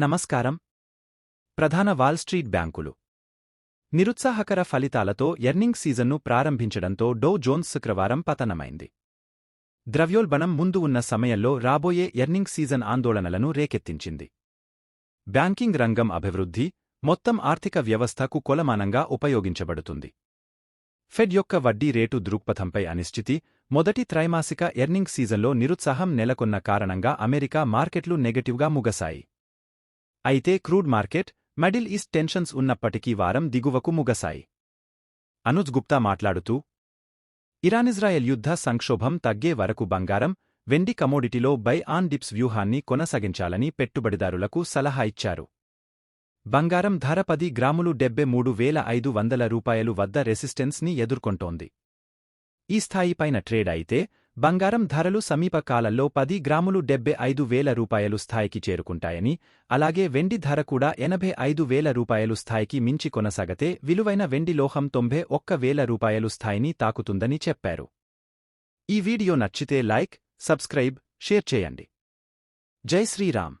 నమస్కారం. ప్రధాన wall street బ్యాంకులు. నిరుత్సాహకర ఫలితాలతో ఎర్నింగ్ సీజన్ను ప్రారంభించడంతో డో జోన్స్ శుక్రవారం పతనమైంది. ద్రవ్యోల్బణం ముందు ఉన్న సమయంలో రాబోయే ఎర్నింగ్ సీజన్ ఆందోళనలను రేకెత్తించింది. బ్యాంకింగ్ రంగం అభివృద్ధి మొత్తం ఆర్థిక వ్యవస్థకు కొలమానంగా ఉపయోగించబడుతుంది. ఫెడ్ యొక్క వడ్డీ రేటు దృక్పథంపై అనిశ్చితి మొదటి త్రైమాసిక ఎర్నింగ్ సీజన్లో నిరుత్సాహం నెలకొన్న కారణంగా అమెరికా మార్కెట్లు నెగటివ్గా ముగసాయి. అయితే crude market Middle East tensions ఉన్నప్పటికీ వారం దిగువకు ముగసాయి. అనుజ్ గుప్తా మాట్లాడుతూ ఇరానిజ్రాయెల్ యుద్ధ సంక్షోభం తగ్గే వరకు బంగారం వెండి కమోడిటీలో బై ఆన్ డిప్స్ వ్యూహాన్ని కొనసాగించాలని పెట్టుబడిదారులకు సలహా ఇచ్చారు. బంగారం ధర పది గ్రాములు డెబ్బె మూడు వేల ఐదు వందల రూపాయలు వద్ద రెసిస్టెన్స్ని ఎదుర్కొంటోంది. ఈ స్థాయిపైన ట్రేడ్ అయితే బంగారం ధరలు సమీప కాలంలో పది గ్రాములు డెబ్బె ఐదు వేల రూపాయలు స్థాయికి చేరుకుంటాయని అలాగే వెండి ధర కూడా ఎనభై ఐదు వేల రూపాయలు స్థాయికి మించి కొనసాగతే విలువైన వెండి లోహం తొంభై ఒక్క వేల రూపాయలు స్థాయిని తాకుతుందని చెప్పారు. ఈ వీడియో నచ్చితే లైక్ సబ్స్క్రైబ్ షేర్ చేయండి. జై శ్రీరామ్.